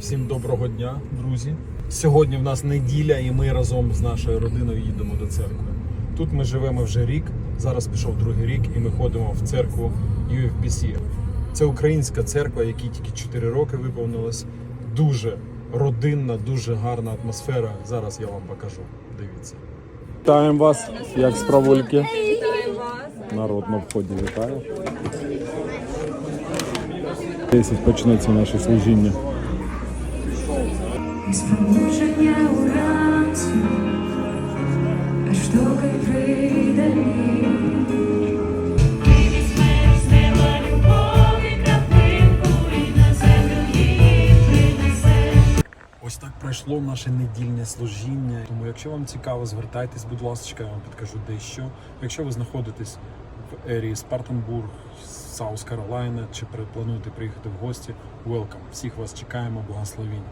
Всім доброго дня, друзі. Сьогодні в нас неділя, і ми разом з нашою родиною їдемо до церкви. Тут ми живемо вже рік. Зараз пішов другий рік, і ми ходимо в церкву UFBC. Це українська церква, якій тільки 4 роки виповнилось. Дуже родинна, дуже гарна атмосфера. Зараз я вам покажу. Дивіться. Вітаємо вас, як справульки. Вітаю вас. Народ на вході вітає. 10 почнеться наше служіння. Ось так пройшло наше недільне служіння. Тому, якщо вам цікаво, звертайтесь, будь ласка, я вам підкажу дещо. Якщо ви знаходитесь в ерії Спартанбург, Саус Каролайна, чи плануєте приїхати в гості, welcome. Всіх вас чекаємо, благословінь.